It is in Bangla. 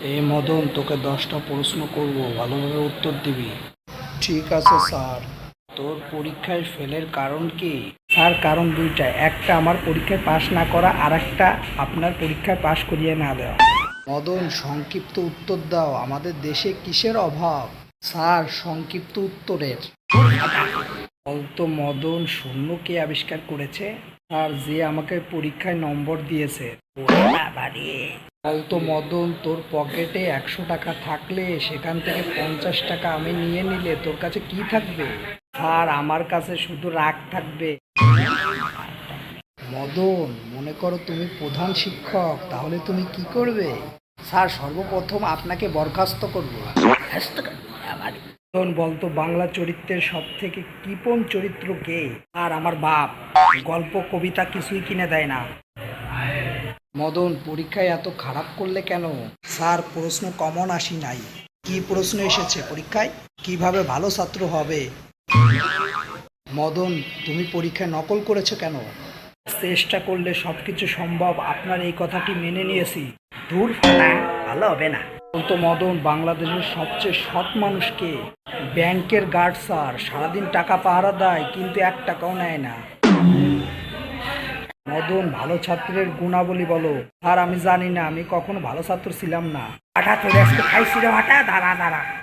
এই মদন তোকে দশটা প্রশ্ন করব ভালোভাবে উত্তর দিবি। ঠিক আছে স্যার। তোর পরীক্ষায় ফেলের কারণ কি? স্যার কারণ দুইটা। একটা আমার পরীক্ষায় পাশ না করা আর একটা আপনার পরীক্ষায় পাশ করিয়ে না দেওয়া। মদন সংক্ষিপ্ত উত্তর দাও। আমাদের দেশে কিসের অভাব? স্যার সংক্ষিপ্ত উত্তরের। বলতো মদন শূন্য কে আবিষ্কার করেছে? আর যে আমাকে পরীক্ষায় নম্বর দিয়েছে। বলতো মদন, তোর পকেটে একশো টাকা থাকলে সেখান থেকে পঞ্চাশ টাকা আমি নিয়ে নিলে তোর কাছে কি থাকবে? স্যার, আমার কাছে শুধু রাগ থাকবে। মদন, মনে করো তুমি প্রধান শিক্ষক, তাহলে তুমি কি করবে? স্যার, সর্বপ্রথম আপনাকে বরখাস্ত করব। মদন, বলতো বাংলা চরিত্রের সব থেকে কৃপণ চরিত্র কে? আর আমার বাপ। গল্প, কবিতা কিছুই কিনে দেয় না। মদন, পরীক্ষায় এত খারাপ করলে কেন? স্যার, প্রশ্ন কমন আসি নাই। কি প্রশ্ন এসেছে পরীক্ষায়? কীভাবে ভালো ছাত্র হবে? মদন, তুমি পরীক্ষায় নকল করেছ কেন? চেষ্টা করলে সবকিছু সম্ভব, আপনার এই কথাটি মেনে নিয়েছি। দূর ভালো হবে না। তো মদন, বাংলাদেশের সবচেয়ে সৎ মানুষকে। ব্যাংকের গার্ড স্যার, সারাদিন টাকা পাহারা দেয়, কিন্তু এক টাকাও নেয় না। মদন ভালো ছাত্রের গুণাবলী বলো। আর আমি জানি না, আমি কখনো ভালো ছাত্র ছিলাম না। আটা চলে আটা দাঁড়া দাঁড়া।